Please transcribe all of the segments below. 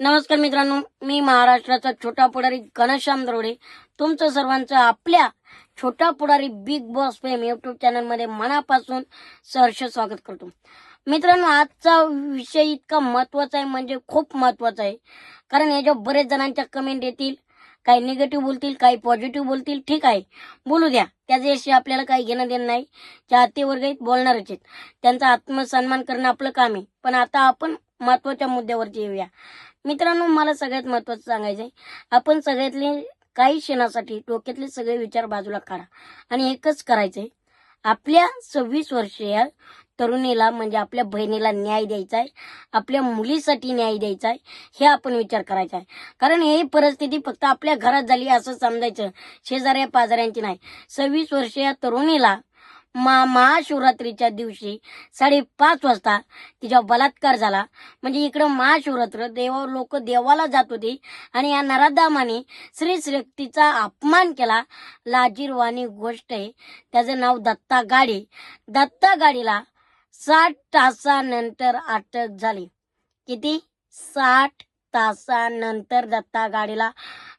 नमस्कार मित्रांनो मी महाराष्ट्राचा छोटा पुढारी घनश्याम दरोडे तुमचं सर्वांचं आपल्या Chhota Pudhari big boss fame YouTube चॅनलमध्ये मनापासून सहर्ष स्वागत करतो. मित्रांनो आजचा विषय इतका महत्त्वाचा आहे म्हणजे खूप महत्त्वाचा आहे. कारण याच्या बरेच जणांच्या कमेंट येतील काही निगेटिव्ह बोलतील काही पॉझिटिव्ह बोलतील. ठीक आहे बोलू द्या त्याच्याशी आपल्याला काही घेणं देणं नाही. चाहते वर्ग बोलणारच आहेत. त्यांचा आत्मसन्मान करणं आपलं काम आहे. पण आता आपण महत्त्वाच्या मुद्द्यावरती येऊया. मित्रांनो मला सगळ्यात महत्वाचं सांगायचं आहे आपण सगळ्यातले काही क्षणासाठी डोक्यातले सगळे विचार बाजूला काढा आणि एकच करायचंय आपल्या सव्वीस वर्षीय तरुणीला म्हणजे आपल्या बहिणीला न्याय द्यायचा आहे आपल्या मुलीसाठी न्याय द्यायचा आहे हे आपण विचार करायचा आहे कारण ही परिस्थिती फक्त आपल्या घरात झाली असं समजायचं शेजाऱ्या पाजाऱ्यांची नाही. सव्वीस वर्षीय तरुणीला मा महाशिवरात्रीच्या दिवशी साडेपाच वाजता तिच्या बलात्कार झाला. म्हणजे इकडं महाशिवरात्र देव लोक देवाला जात होते आणि या नराधामाने श्री श्रेक्तीचा अपमान केला. लाजीरवाणी गोष्ट आहे. त्याचं नाव दत्ता गाडी. दत्ता गाडीला साठ तासानंतर अटक झाली. किती? साठ तासानंतर दत्ता गाडीला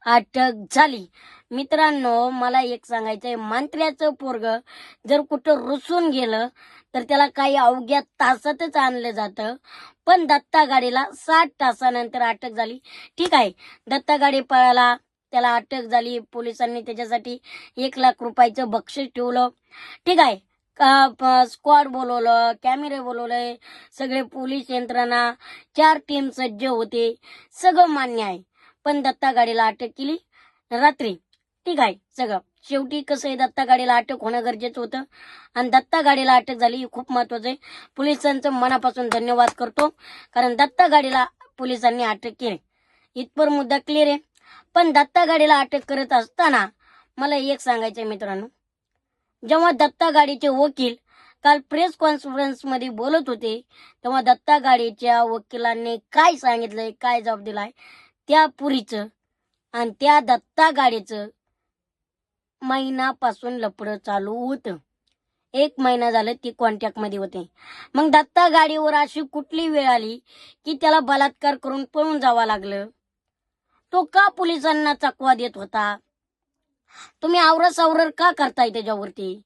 अटक झाली. मित्रांनो मला एक सांगायचंय. मंत्र्याचं पोरग जर कुठं रुसून गेलं तर त्याला काही अवघ्या तासातच आणलं जातं. पण दत्ता गाडीला साठ तासानंतर अटक झाली. ठीक आहे. दत्ता गाडी पळाला त्याला अटक झाली. पोलिसांनी त्याच्यासाठी एक लाख रुपयाचं बक्षीस ठेवलं. ठीक आहे. स्क्वॉड बोलवलं कॅमेरे बोलवले सगळे पोलीस यंत्रणा चार टीम सज्ज होते. सगळं मान्य आहे. पण दत्ता गाडीला अटक केली. रात्री ठीक आहे सगळं. शेवटी कसं आहे दत्ता गाडीला अटक होणं गरजेचं होतं. आणि दत्ता गाडीला अटक झाली हे खूप महत्वाचं आहे. पोलिसांचं मनापासून धन्यवाद करतो. कारण दत्ता गाडीला पोलिसांनी अटक केली. इथपर मुद्दा क्लिअर आहे. पण दत्ता गाडीला अटक करत असताना मला एक सांगायचं आहे मित्रांनो. जेव्हा दत्ता गाडीचे वकील काल प्रेस कॉन्फरन्समध्ये बोलत होते तेव्हा दत्ता गाडीच्या वकिलांनी काय सांगितलंय काय जबाब दिलाय? त्या पुरीचं आणि त्या दत्ता गाडीचं महिनापासून लपडं चालू होतं. एक महिना झालं ती कॉन्टॅक्टमध्ये होते. मग दत्ता गाडीवर अशी कुठली वेळ आली की त्याला बलात्कार करून पळून जावं लागलं? तो का पोलिसांना चकवा देत होता? तुम्ही आवरस आवरर का करताय त्याच्यावरती?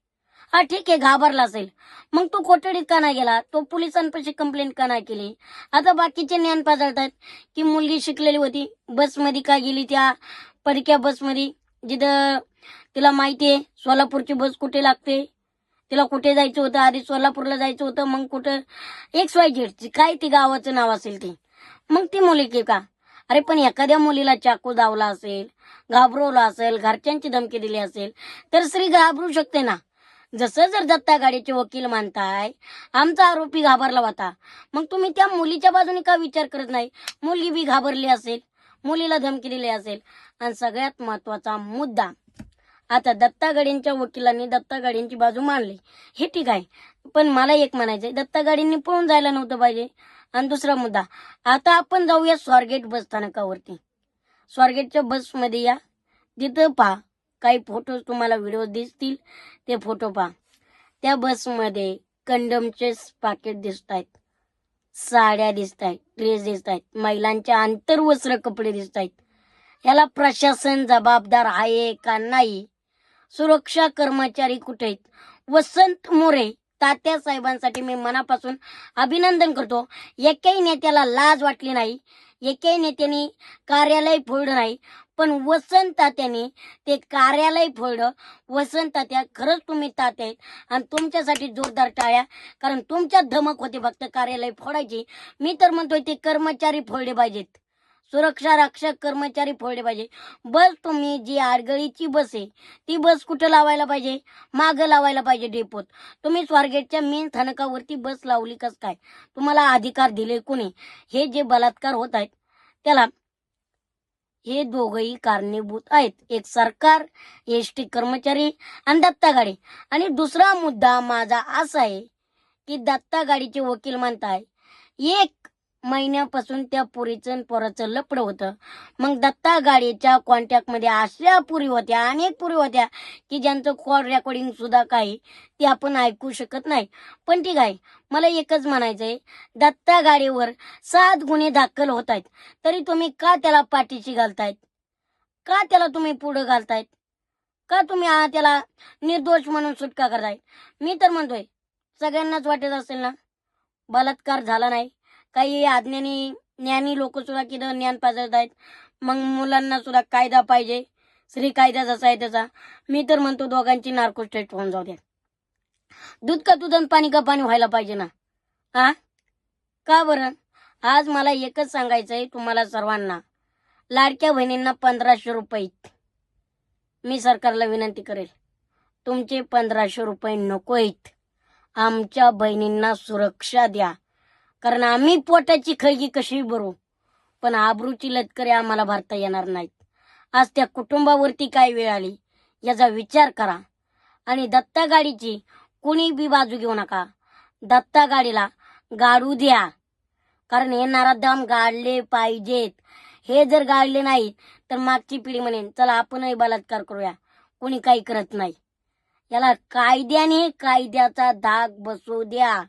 हा ठीक आहे घाबरला असेल. मग तो कोठडीत का नाही गेला? तो पोलिसांपाशी कंप्लेंट का नाही केली? आता बाकीचे ज्ञान पाजळतात की मुलगी शिकलेली होती. बसमध्ये का गेली त्या? परक्या बसमध्ये जिथं तिला माहिती आहे सोलापूरची बस कुठे लागते? तिला कुठे जायचं होतं? आधी सोलापूरला जायचं होतं मग कुठं? एक्स वाय झेडची काय ती गावाचं नाव असेल ते? मग ती मुली की का? अरे पण एखाद्या मुलीला चाकू दावला असेल घाबरवला असेल घरच्यांची धमकी दिली असेल तर स्त्री घाबरू शकते ना? जसं जर दत्ता गाडीचे वकील मानताय आमचा आरोपी घाबरला होता. मग तुम्ही त्या मुलीच्या बाजूने का विचार करत नाही? मुलगी बी घाबरली असेल मुलीला धमकी दिली असेल. आणि सगळ्यात महत्त्वाचा मुद्दा आता दत्ता गाडींच्या वकिलांनी दत्ता गाडींची बाजू मांडली. हे ठीक आहे पण मला एक म्हणायचंय. दत्ता गाडींनी पळून जायला नव्हतं पाहिजे. आणि दुसरा मुद्दा आता आपण जाऊया स्वारगेट बस स्थानकावरती. स्वारगेटच्या बसमध्ये या. तिथं पहा काही फोटो तुम्हाला व्हिडिओ दिसतील. ते फोटो पहा. त्या बसमध्ये कंडमचे पाकिट दिसत आहेत साड्या दिसत आहेत ड्रेस दिसत आहेत महिलांच्या आंतरवस्त्र कपडे दिसत आहेत याला प्रशासन जबाबदार आहे का नाही सुरक्षा कर्मचारी कुठे आहेत? वसंत मोरे तात्या साहेबांसाठी मी मनापासून अभिनंदन करतो. एकही नेत्याला लाज वाटली नाही. एकही नेत्याने कार्यालय फोडलं नाही. पण वसंत तात्याने ते कार्यालय फोडलं. वसंत तात्या खरंच तुम्ही तात्या आहेत आणि तुमच्यासाठी जोरदार टाळ्या. कारण तुमच्यात धमक होते फक्त कार्यालय फोडायची. मी तर म्हणतोय ते कर्मचारी फोडले पाहिजेत. सुरक्षा रक्षक कर्मचारी फोडले पाहिजे. बस तुम्ही जी आडगळीची बस आहे ती बस कुठं लावायला पाहिजे? मागं लावायला पाहिजे डेपोत तुम्ही स्वारगेटच्या मेन स्थानकावरती बस लावली कस काय? तुम्हाला अधिकार दिले कोणी? हे जे बलात्कार होत आहेत त्याला हे दोघही कारणीभूत आहेत. एक सरकार एस टी कर्मचारी आणि दत्ता गाडी आणि दुसरा मुद्दा माझा असा आहे की दत्ता गाडीचे वकील म्हणताय एक महिन्यापासून त्या पुरीचं पोराचं लपड होतं. मग दत्ता गाडीच्या कॉन्टॅक्टमध्ये अशा पुरी होत्या अनेक पुरी होत्या की ज्यांचं कॉल रेकॉर्डिंग सुद्धा काही ते आपण ऐकू शकत नाही. पण ठीक आहे मला एकच म्हणायचंय दत्ता गाडीवर सात गुन्हे दाखल होत आहेत. तरी तुम्ही का त्याला पाठीशी घालतायत? का त्याला तुम्ही पुढे घालतायत? का तुम्ही त्याला निर्दोष म्हणून सुटका करताय मी तर म्हणतोय सगळ्यांनाच वाटत असेल ना? बलात्कार झाला नाही काही अज्ञानी ज्ञानी लोक सुद्धा किती ज्ञान पाजत आहेत. मग मुलांना सुद्धा कायदा पाहिजे. श्री कायदा जसा आहे तसा. मी तर म्हणतो दोघांची नार्को स्टेट होऊन जाऊ द्या. दूध का दूध आणि पाणी का पाणी व्हायला पाहिजे ना? हा का बरं? आज मला एकच सांगायचंय तुम्हाला सर्वांना. लाडक्या बहिणींना पंधराशे रुपये. मी सरकारला विनंती करेल. तुमचे पंधराशे रुपये नको आहेत. आमच्या बहिणींना सुरक्षा द्या. कारण आम्ही पोटाची खळगी कशी भरू? पण आबरूची लटकरी आम्हाला भरता येणार नाहीत. आज त्या कुटुंबावरती काय वेळ आली याचा विचार करा. आणि दत्ता गाडीची कुणी बी बाजू घेऊ नका. दत्ता गाडीला गाडू द्या. कारण हे नराधाम गाडले पाहिजेत. हे जर गाडले नाही तर मागची पिढी म्हणेन चला आपणही बलात्कार करूया. कोणी काही करत नाही. याला कायद्याने कायद्याचा धाक बसू द्या.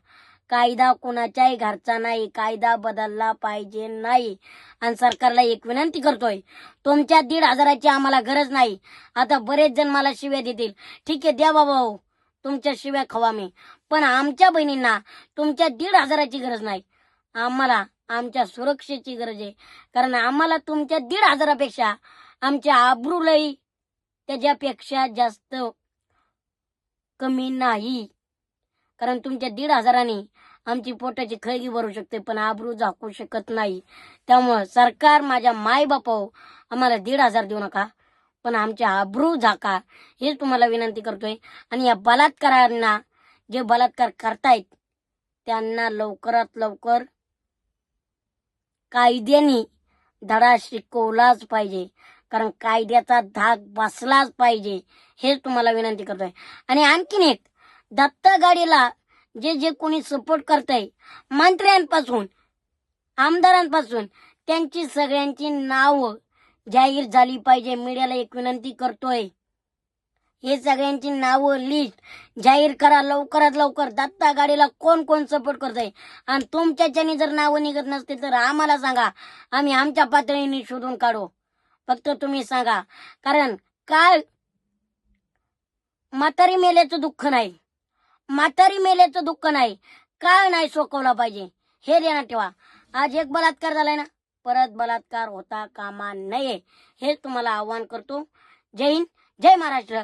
कायदा कोणाच्याही घरचा नाही कायदा बदलला पाहिजे नाही. आणि सरकारला एक विनंती करतोय तुमच्या दीड हजाराची आम्हाला गरज नाही. आता बरेच जण मला शिव्या देतील. ठीक आहे द्या बाबा हो तुमच्या शिव्या खवा मी. पण आमच्या बहिणींना तुमच्या दीड हजाराची गरज नाही. आम्हाला आमच्या सुरक्षेची गरज आहे. कारण आम्हाला तुमच्या दीड हजारापेक्षा आमच्या आबरूलाही त्याच्यापेक्षा जास्त कमी नाही. कारण तुमच्या दीड हजारांनी आमची पोटाची खळगी भरू शकते पण आबरू झाकू शकत नाही. त्यामुळं सरकार माझ्या मायबापाओ आम्हाला दीड हजार देऊ नका पण आमच्या आबरू झाका हेच तुम्हाला विनंती करतोय. आणि या बलात्कारांना जे बलात्कार करतायत त्यांना लवकरात लवकर कायद्याने धडा शिकवलाच पाहिजे कारण कायद्याचा धाक बसलाच पाहिजे हेच तुम्हाला विनंती करतोय. आणि आणखीन एक दत्ता गाडीला जे जे कोणी सपोर्ट करताय मंत्र्यांपासून आमदारांपासून त्यांची सगळ्यांची नाव जाहीर झाली पाहिजे. मीडियाला एक विनंती करतोय. हे सगळ्यांची नावं लिस्ट जाहीर करा. लवकरात लवकर दत्ता गाडीला कोण कोण सपोर्ट करतोय? आणि तुमच्याच्यानी जर नावं निघत नसतील तर आम्हाला सांगा. आम्ही आमच्या पातळीने शोधून काढू. फक्त तुम्ही सांगा. कारण काय म्हातारी मेल्याचं दुःख नाही. म्हातारी मेल्याचं दुःख नाही काय नाही सोकवला पाहिजे. हे देणार ठेवा. आज एक बलात्कार झालाय ना परत बलात्कार होता कामा नये हे तुम्हाला आव्हान करतो. जय हिंद जय महाराष्ट्र.